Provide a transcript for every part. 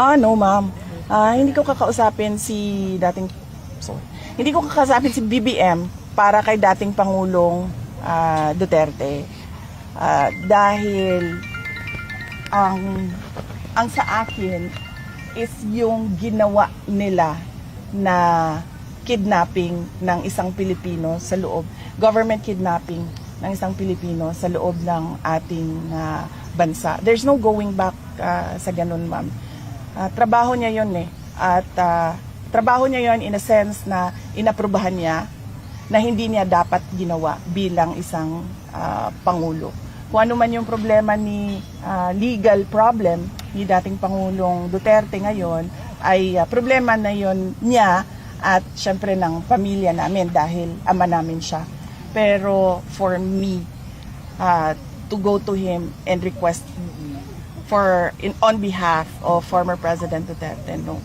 Ah, no, ma'am. Ah, hindi ko kakausapin si dating sorry. Hindi ko kakausapin si BBM para kay dating Pangulong ah, Duterte. Ah, dahil ang ang sa akin is yung ginawa nila na kidnapping ng isang Pilipino sa loob, government kidnapping ng isang Pilipino sa loob ng ating ah, bansa. There's no going back ah, sa ganun, ma'am. Ah, trabaho niya yon eh. At ah, trabaho niya yon in a sense na inaprubahan niya na hindi niya dapat ginawa bilang isang ah, pangulo. Kung ano man yung problema ni ah, legal problem ni dating Pangulong Duterte ngayon ay ah, problema na yon niya at syempre ng pamilya namin dahil ama namin siya. Pero for me ah, to go to him and request for in on behalf of former President Duterte no.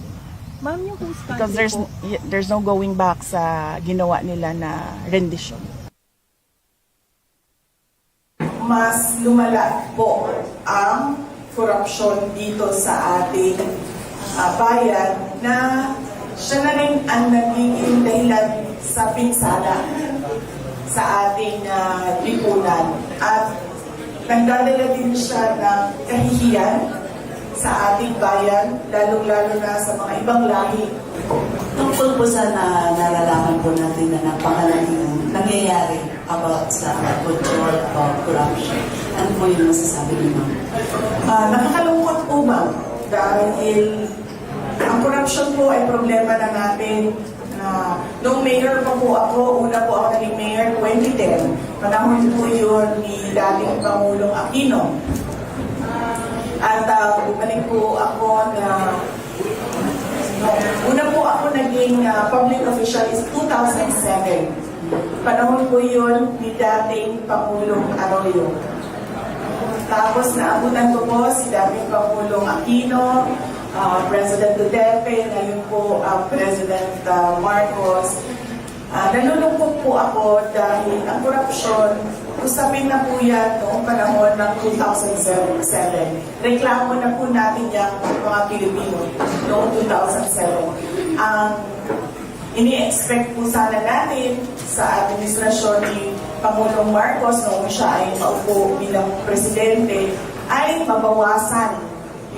Ma'am, yung host country because there's po, y- there's no going back sa ginawa nila na rendition. Mas lumala po ang korupsyon dito sa ating ah, bayan na siya na rin ang nagiging dahilan sa pinsala sa ating ah, lipunan. At nagdadala din siya ng kahihiyan sa ating bayan, lalong-lalo na sa mga ibang lahi. Tungkol po sa na, nalalaman po natin na napakalaking nangyayari about sa control about corruption. Ano po yung masasabi niyo, ma'am? Ah, nakakalungkot po ma'am dahil ang corruption po ay problema na natin na nung mayor pa po ako, una po ako naging mayor 2010, panahon po yun ni dating Pangulong Aquino. At uh, bumalik po ako na Una po ako naging ah, public official is 2007. Panahon po yun ni dating Pangulong Arroyo. Tapos naabutan ko po si dating Pangulong Aquino, ah, President Duterte, ngayon po ang President ah, Marcos. Ah, nalulungkot po ako dahil ang korupsyon, usapin na po yan noong panahon ng 2007. Reklamo na po natin yan mga Pilipino noong 2007. Ang ini-expect po sana natin sa administrasyon ni Pangulong Marcos noong siya ay maupo bilang presidente ay mabawasan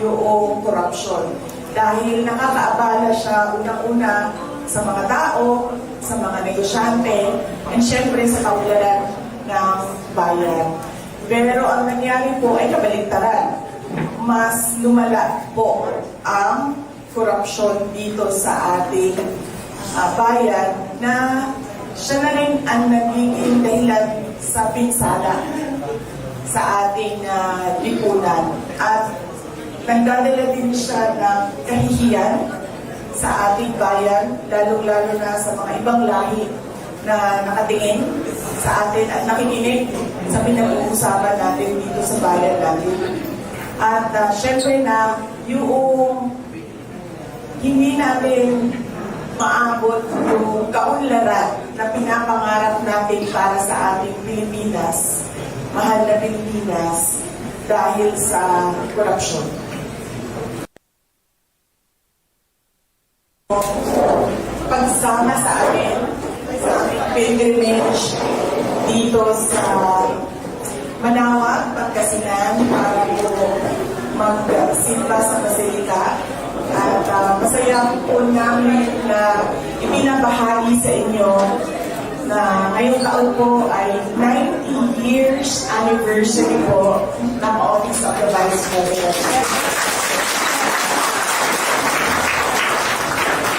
yung corruption. Dahil nakakaabala siya unang-una sa mga tao, sa mga negosyante, and syempre sa kaularan ng bayan. Pero ang nangyari po ay kabaligtaran. Mas lumala po ang korupsyon dito sa ating ah, bayan na siya na rin ang nagiging dahilan sa pinsala sa ating ah, lipunan. At nagdadala din siya ng kahihiyan sa ating bayan, lalong-lalo na sa mga ibang lahi na nakatingin sa atin at nakikinig sa pinag-uusapan natin dito sa bayan natin. At uh, syempre na yung hindi natin maabot yung kaunlaran na pinapangarap natin para sa ating Pilipinas, mahal na Pilipinas, dahil sa korupsyon. Pagsama sa amin, sa aming pilgrimage dito sa Manawag, Pagkasinan, para po magsimba sa Basilika. At ah, masaya po namin na ipinabahagi sa inyo na ngayong taon po ay 90 years anniversary po ng Office of the Vice President.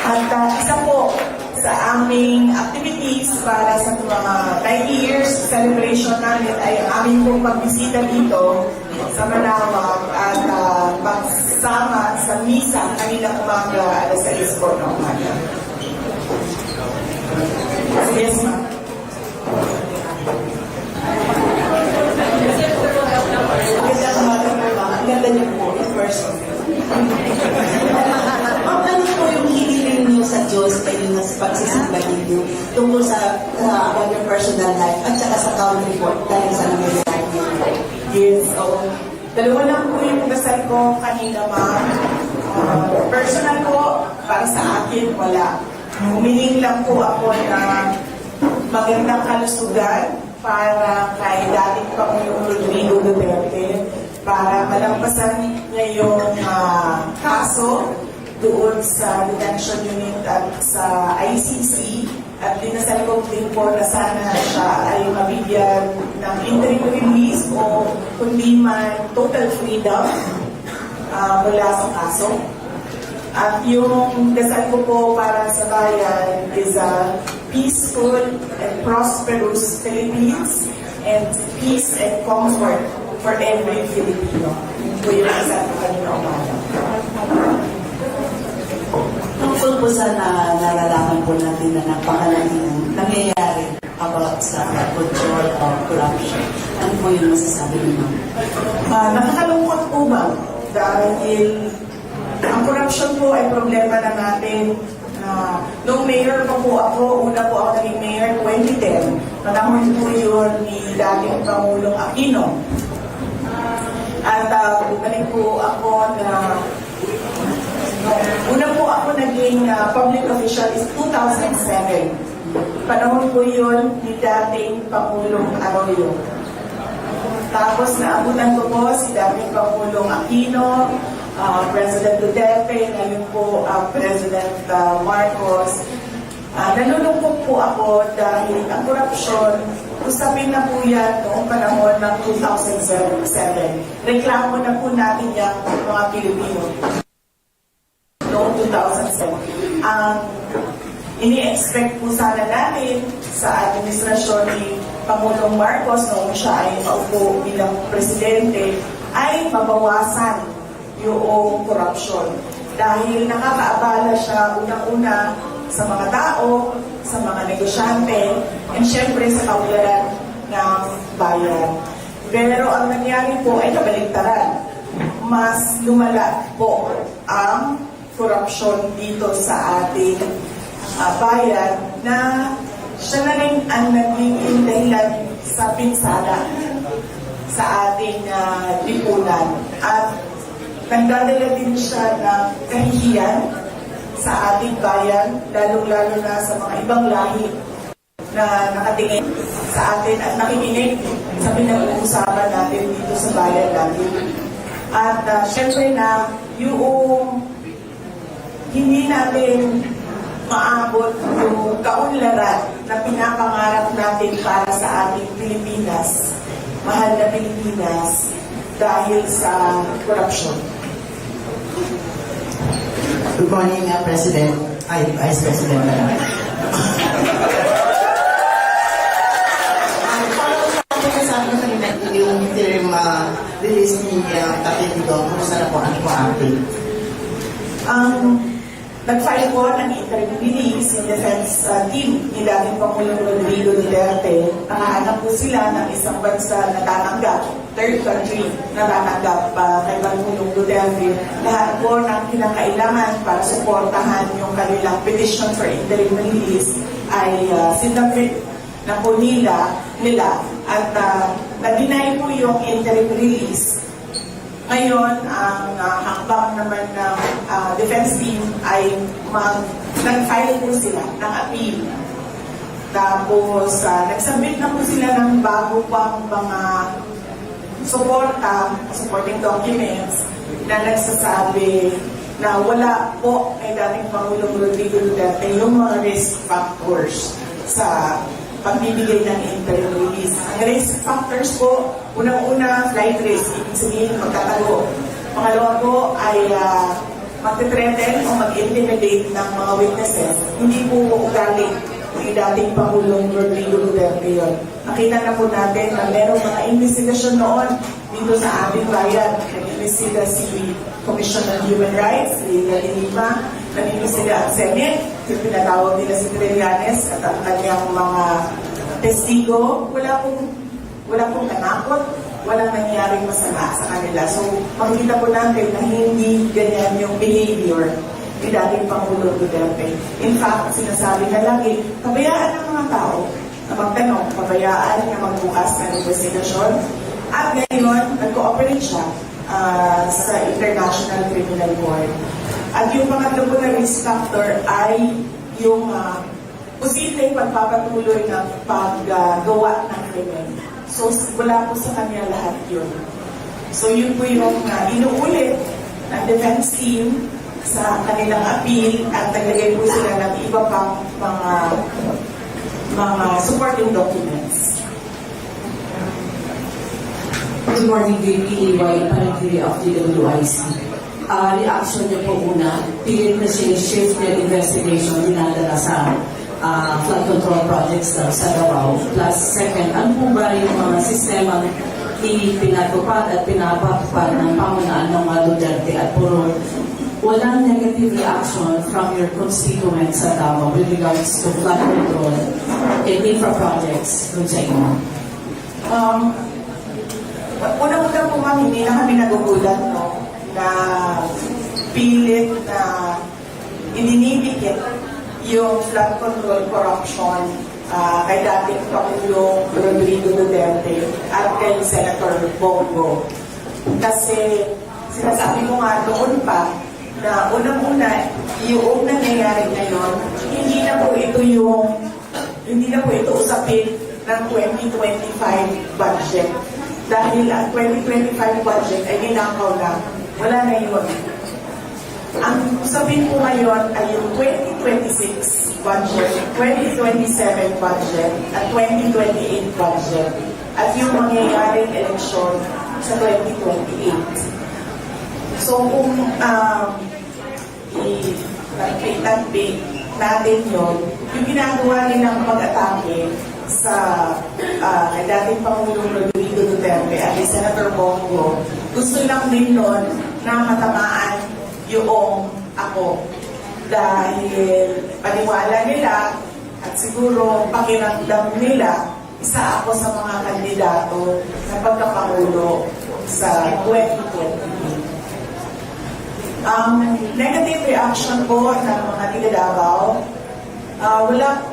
At uh, isa po sa aming activities para sa mga 90 years celebration namin ay aming pong pagbisita dito sa Manawag at uh, pagsama sa misa kanina umaga alas 6 po ng umaga. Yes, ma'am. Ang ganda niyo po, in person. Ma'am, ano po yung hiniling niyo sa Diyos kayo na pagsisimba ninyo tungkol sa uh, about your personal life at saka sa country po dahil sa nangyayari niyo? Yes, so, dalawa lang po yung dasal ko kanina, ma'am. Ah, personal po, para sa akin, wala. Humiling lang po ako na magandang kalusugan para kay dating Pangulong Rodrigo Duterte para malampasan niya yung ah, kaso doon sa detention unit at sa ICC at dinasal ko din po na sana siya ay mabigyan ng interim release o kundi man total freedom ah, mula sa kaso. At yung dasal ko po para sa bayan is a peaceful and prosperous Philippines and peace and comfort for every Filipino. Yun po yung dasal ko kanina umaga. Tungkol po sa na, nalalaman po natin na napakalaking nangyayari about sa control of corruption. Ano po yung masasabi niyo? Ah, nakakalungkot po ba? Dahil ang corruption po ay problema na natin. na nung mayor pa po ako, una po ako naging mayor 2010, panahon po yun ni dating Pangulong Aquino. At uh, bumalik po ako na una po ako naging ah, public official is 2007. Panahon po yun ni dating Pangulong Arroyo. Tapos naabutan ko po si dating Pangulong Aquino, ah, President Duterte, ngayon po ah, President ah, Marcos. Ah, nalulungkot po ako dahil ang korupsyon, usapin na po yan noong panahon ng 2007. Reklamo na po natin yan mga Pilipino noong 2007. Ang ini-expect po sana natin sa administrasyon ni Pangulong Marcos noong siya ay maupo bilang presidente ay mabawasan yung corruption. Dahil nakakaabala siya unang-una sa mga tao, sa mga negosyante, and syempre sa kaularan ng bayan. Pero ang nangyari po ay kabaligtaran. Mas lumala po ang corruption dito sa ating ah, bayan na siya na rin ang naging dahilan sa pinsala sa ating ah, lipunan. At nagdadala din siya ng kahihiyan sa ating bayan, lalong-lalo na sa mga ibang lahi na nakatingin sa atin at nakikinig sa pinag-uusapan natin dito sa bayan natin. At uh, syempre na yung hindi natin maabot yung kaunlaran na pinapangarap natin para sa ating Pilipinas, mahal na Pilipinas, dahil sa korupsyon. Good morning, uh, President. Ay, Vice President yung interim uh, release ni uh, Tatay po, ano po update? Ang nag-file po ng interim release yung defense uh, team ni dating Pangulong Rodrigo Duterte. Nakahanap po sila ng isang bansa na tatanggap, third country na tatanggap uh, kay Pangulong Duterte. Lahat po ng kinakailangan para suportahan yung kanilang petition for interim release ay uh, sinabit na po nila, nila at uh, na-deny po yung interim release ngayon, ang uh, hakbang naman ng uh, defense team ay mag, nag-file po sila ng appeal. Tapos, uh, nagsubmit na po sila ng bago pang mga suporta, supporting documents na nagsasabi na wala po kay dating Pangulong Rodrigo Duterte yung mga risk factors sa pagbibigay ng interim release. Ang risk factors po, unang-una, flight risk, ibig sabihin magtatago. Pangalawa po ay uh, magte-threaten o mag-intimidate ng mga witnesses. Hindi po ugali ni dating Pangulong Rodrigo Duterte yun. Nakita na po natin na merong mga investigasyon noon dito sa ating bayan. Nag-imbestiga si Commission on Human Rights, Lina Lima, nag-imbestiga ang Senate, yung pinatawag nila si Trillanes at ang kanyang mga testigo. Wala pong, wala pong nanakot, walang nangyaring masama sa kanila. So, makikita po natin na hindi ganyan yung behavior ni dating Pangulong Duterte. In fact, sinasabi na lagi, pabayaan ng mga tao na magtanong, pabayaan na magbukas ng investigasyon. At ngayon, nag-cooperate siya ah, sa International Criminal Court. At yung pangatlo po na risk factor ay yung uh, posibleng pagpapatuloy ng paggawa ng krimen. So, wala po sa kanya lahat yun. So, yun po yung uh, inuulit ng defense team sa kanilang appeal at naglagay po sila ng iba pang mga mga supporting documents. Good morning, Roy Panagiri of DWIC. Uh, reaction niyo po una, pilit na siya shift yung investigation dinadala sa uh, flood control projects daw sa Davao. Plus, second, ano po ba yung mga sistema ipinatupad at pinapatupad ng pamunaan ng mga Duterte at puro walang negative reaction from your constituents sa Davao with regards to flood control and infra projects dun. Um, Una-una po ma'am, hindi na kami nagugulat no, na pilit na ininibigit yung flood control corruption ah, kay dating Pangulong Rodrigo Duterte at kay Senator Bongo. Kasi sinasabi ko nga noon pa na unang-una, yung nangyayari ngayon, hindi na po ito yung hindi na po ito usapin ng 2025 budget. Dahil ang 2025 budget ay ninakaw na. Wala na yun. Ang usapin po ngayon ay yung 2026 budget, 2027 budget, at 2028 budget. At yung mangyayaring eleksyon sa 2028. So kung um, i-tagpay natin yun, yung ginagawa nilang pag-atake sa uh, kay dating Pangulong Rodrigo Duterte at kay Senator Bongo, gusto lang din nun na matamaan yung ako. Dahil paniwala nila at siguro pakiramdam nila, isa ako sa mga kandidato na pagkapangulo sa 2028. Ang negative reaction po ng mga tiga Davao, ah, wala,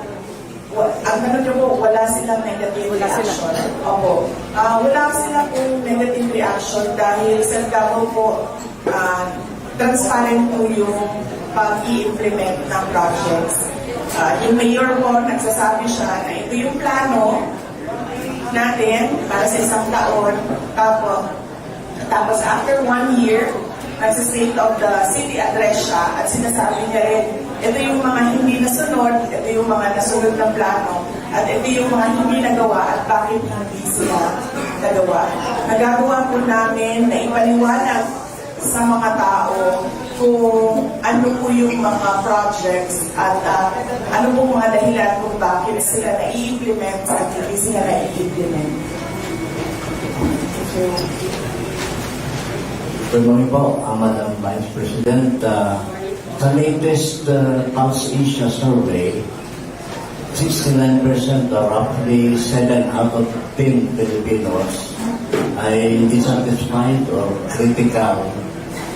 wa, ang ano nyo po, wala silang negative reaction. Opo. Ah, wala sila pong negative reaction dahil sa Davao po, ah, transparent po yung pag-i-implement ng projects. Ah, yung mayor po, nagsasabi siya na ito yung plano natin para sa isang taon. Tapos, tapos after one year, nasa state of the city address siya at sinasabi niya rin, ito yung mga hindi nasunod, ito yung mga nasunod ng plano, at ito yung mga hindi nagawa at bakit hindi sila nagawa. Nagagawa po namin na ipaliwanag sa mga tao kung ano po yung mga projects at ah, ano po mga dahilan kung bakit sila na-implement at hindi sila na-implement. So, Good morning po, uh, Madam Vice President. Uh, sa latest uh, Pulse Asia survey, 69% or roughly 7 out of 10 Filipinos ay dissatisfied or critical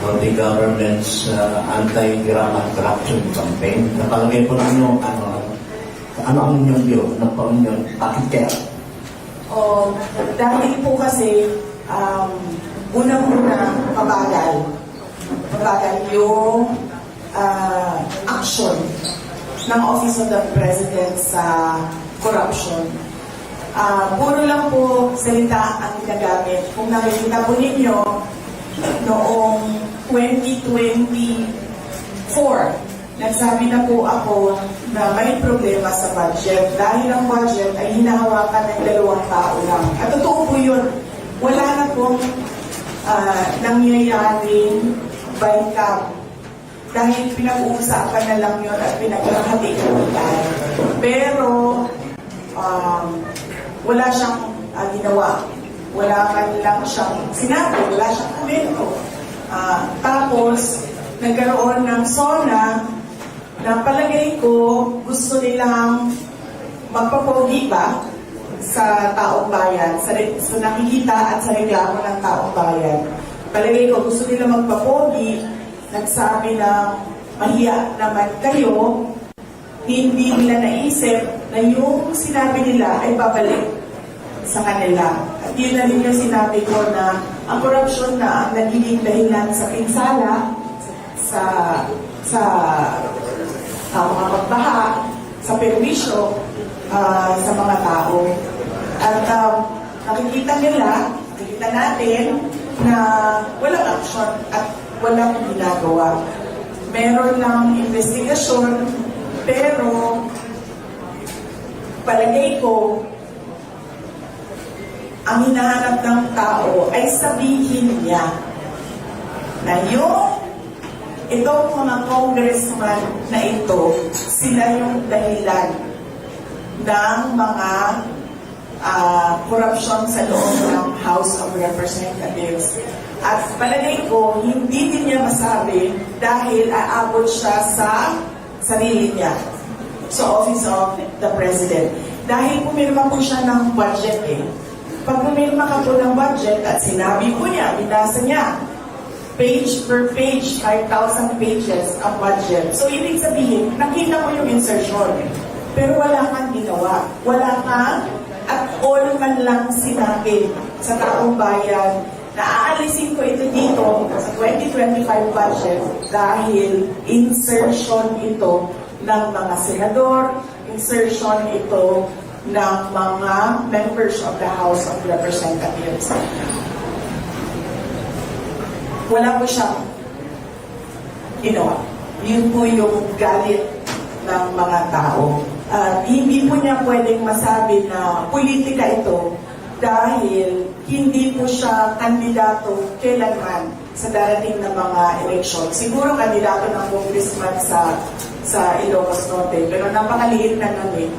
of the government's uh, anti-grammar corruption campaign. Napalagay po ninyo, ano, ano ang inyong view? Ano po ang inyong, bakit kaya? O, dahil po kasi, um, unang-una, mabagal. Mabagal yung ah, action ng Office of the President sa corruption. Ah, puro lang po salita ang ginagamit. Kung nakikita po ninyo, noong 2024, nagsabi na po ako na may problema sa budget dahil ang budget ay hinahawakan ng dalawang tao lang. At totoo po yun. Wala na pong ah, nangyayaring bangkap dahil pinag-uusapan na lang yun at pinagkakatikan. Pero um, wala siyang ah, ginawa. Wala man lang siyang sinabi, wala siyang komento. Ah, tapos, nagkaroon ng SONA na palagay ko gusto nilang magpapogi ba sa taong bayan, sa, sa nakikita at sa reklamo ng taong bayan. Palagay ko gusto nila magpapogi, nagsabi na mahiya naman kayo, hindi nila naisip na yung sinabi nila ay babalik sa kanila. At yun na rin yung sinabi ko na ang korupsyon na nagiging dahilan sa pinsala sa sa sa mga pagbaha, sa perwisyo ah, sa mga tao. At um, nakikita nila, nakikita natin na walang action at walang ginagawa. Meron lang investigasyon, pero palagay ko, ang hinahanap ng tao ay sabihin niya na yung itong mga congressman na ito, sila yung dahilan ng mga ah, korupsyon sa loob ng House of Representatives. At palagay ko, hindi din niya masabi dahil aabot siya sa sarili niya sa Office of the President. Dahil pumirma po siya ng budget eh. Pag pumirma ka po budget at sinabi po niya, binasa niya, page per page, 5,000 pages ang budget. So, ibig sabihin, nakita mo yung insertion. Pero wala kang ginawa. Wala kang at all man lang sinabi sa taong bayan na aalisin ko ito dito sa 2025 budget dahil insertion ito ng mga senador, insertion ito ng mga members of the House of Representatives wala po siyang ginawa. Yun po yung galit ng mga tao. At hindi po niya pwedeng masabi na politika ito dahil hindi po siya kandidato kailanman sa darating na mga eleksyon. Siguro kandidato ng congressman sa sa Ilocos Norte, pero napakaliit na nun eh.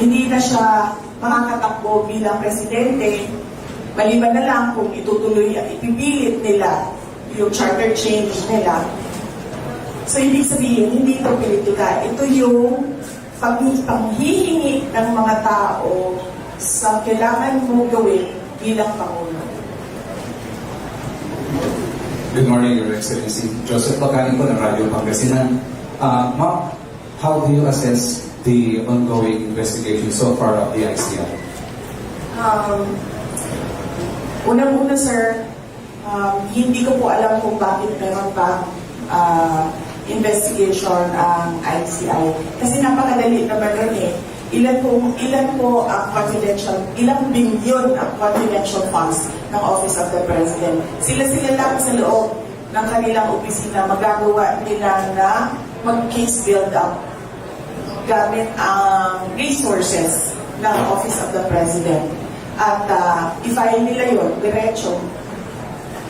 Hindi na siya makakatakbo bilang presidente Maliban na lang kung itutuloy at ipipilit nila yung charter change nila. So, ibig sabihin, hindi ito politika. Ito yung pag panghihingi ng mga tao sa kailangan mo gawin bilang Pangulo. Good morning, Your Excellency. Joseph Bacani po ng Radio Pangasinan. Uh, Ma'am, how do you assess the ongoing investigation so far of the ICI? Um, Unang-una, sir, um, hindi ko po alam kung bakit meron pa ah, investigation ang ICI. Kasi napakadali naman nun eh. Ilan po, ilan po ang confidential, ilang bilyon ang confidential funds ng Office of the President. Sila-sila lang sa loob ng kanilang opisina magagawa nila na mag-case build up gamit ang resources ng Office of the President. At uh, i-file nila yun, diretso,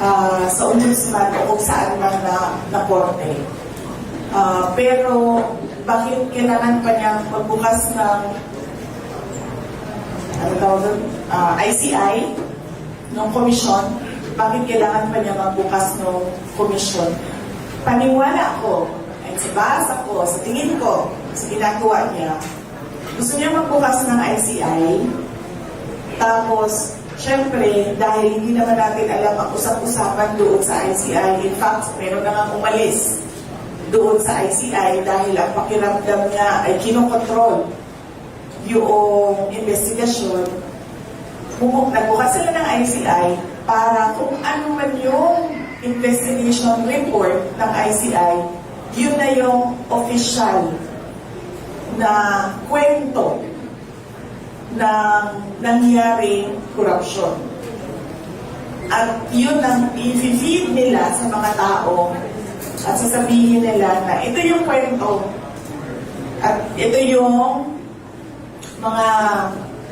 ah, sa ombudsman o kung saan man na, na korte. Ah, pero, bakit kailangan pa niyang magbukas ng ano tawag doon? Ah, ICI ng komisyon? Bakit kailangan pa niya magbukas ng komisyon? Paniwala ko, ay sa basa ko, sa tingin ko, sa ginagawa niya, gusto niya magbukas ng ICI, tapos, syempre, dahil hindi naman natin alam ang usap-usapan doon sa ICI, in fact, meron na nga umalis doon sa ICI dahil ang pakiramdam niya ay kinokontrol yung investigasyon. Bumuk, nagbukas sila ng ICI para kung ano man yung investigation report ng ICI, yun na yung official na kwento ng nangyaring korupsyon. At yun ang i-feed nila sa mga tao at sasabihin nila na ito yung kwento at ito yung mga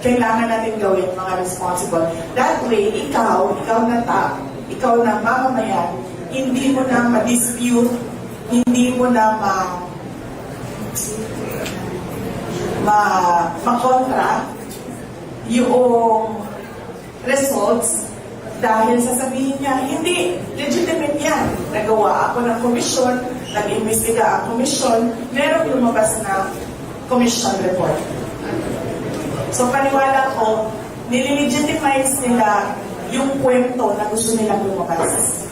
kailangan natin gawin, mga responsible. That way, ikaw, ikaw na tao, ikaw na mamamayan, hindi mo na ma-dispute, hindi mo na ma ma makontra yung results dahil sasabihin niya, hindi, legitimate yan. Nagawa ako ng komisyon, nag-imbestiga ang komisyon, merong lumabas na commission report. So paniwala ko, nililegitimize nila yung kwento na gusto nilang lumabas.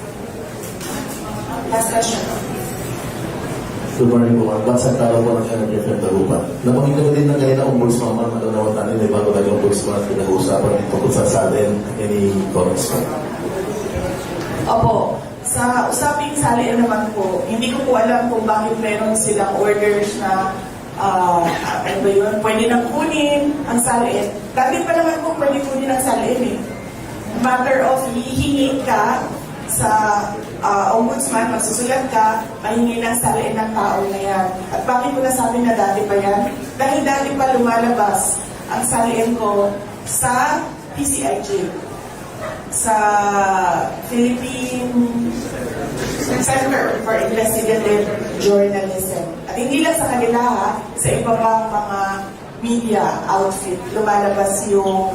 Last question. Morning po. Ang bansang tao po ng Senator Jeff Tagupa. Nabanggit ko din ng kanina ombudsman, ma'am, madunawat natin, may bago tayong ombudsman pinag-uusapan tungkol sa sa atin, any comments po? Opo. Sa usaping sali naman po, hindi ko po alam kung bakit meron silang orders na ah ano ba yun, pwede nang kunin ang saliin. Dati pa naman po pwede kunin ang saliin eh. Matter of hihingi ka sa ah, ombudsman, magsusulat ka, mahingi ng saliin ng tao na yan. At bakit ko nasabi na dati pa yan? Dahil dati pa lumalabas ang saliin ko sa PCIJ sa Philippine Center for Investigative Journalism. At hindi lang sa kanila ha, sa iba pang mga media outfit, lumalabas yung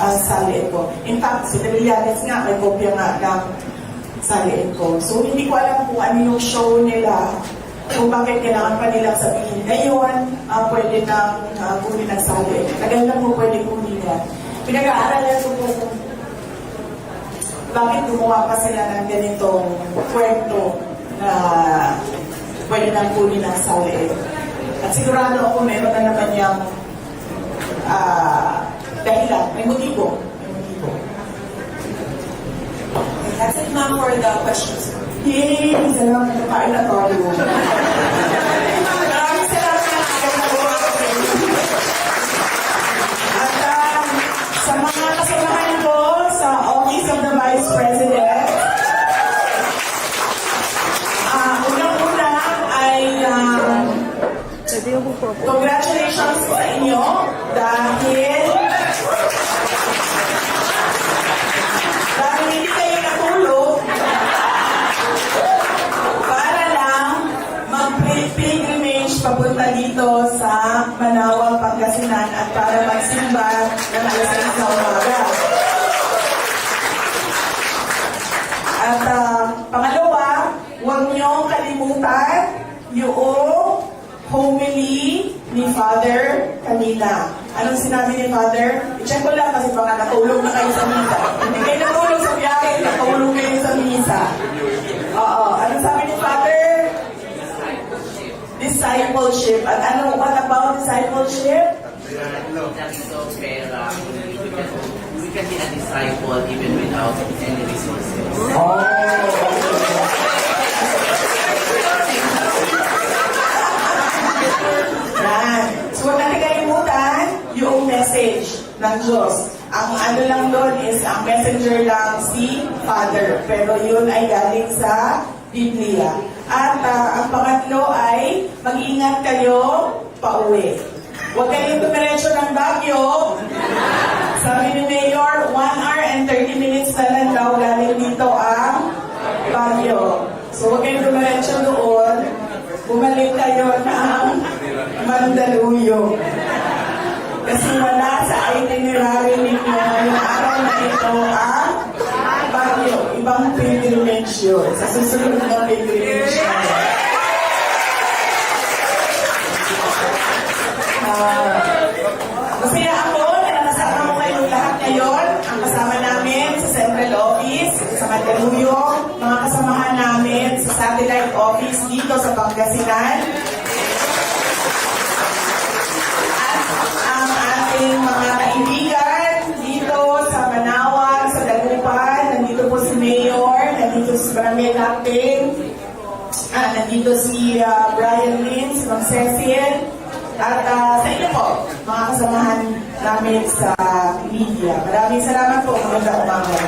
uh, saliin ko. In fact, si Trillanes nga, may kopya nga ng saliin ko. So, hindi ko alam kung ano yung show nila, kung bakit kailangan pa nilang sabihin. Ngayon, uh, pwede nang uh, kunin ng saliin. Tagal lang po pwede kunin yan. Pinag-aaralan ko po kung bakit gumawa pa sila ng ganitong kwento na pwede nang kunin ng saliin. At sigurado ako meron na naman yung ah dahilan. May motibo. That's it, ma'am, for the questions. Yay! Salamat na kain na tayo. Maraming salamat na At ah, sa mga kasamahan ko sa Office of the Vice President, ah unang-una ay po Congratulations sa inyo dahil mag-pilgrimage papunta dito sa Manawang, Pangasinan at para magsimba ng alas 6 na umaga. At ah, pangalawa, huwag niyong kalimutan yung homily ni Father kanina. Anong sinabi ni Father? I-check ko lang kasi baka natulog na kayo sa misa. Hindi kayo natulog sa biyahe, natulog kayo sa misa. Oo. Anong sabi ni Father? Discipleship. At ano, what about discipleship? That's so uh, We can, we can be a disciple even without any resources. Yung message ng Diyos. Ang ano lang doon is, ang messenger lang si Father. Pero yun ay galing sa Biblia. At ah, ang pangatlo ay, mag-ingat kayo pauwi. Huwag kayong dumiretso ng Baguio. Sabi ni Mayor, 1 hour and 30 minutes na lang daw galing dito ang Baguio. So huwag kayong dumiretso doon. Bumalik kayo ng Mandaluyong. Kasi wala sa itinerary ninyo ngayong araw na ito ang. Ibang pilgrimage yun. Sa susunod na pilgrimage na yun. Ah, Masaya ako na nakasama mo kayong lahat ngayon. Ang kasama namin sa Central Office, sa Mandaluyong, mga kasamahan namin sa Satellite Office dito sa Pangasinan. Nandito si ah, Brian Lin, si Ma'am at ah, sa inyo po, mga kasamahan namin sa media. Maraming salamat po. Magandang umaga.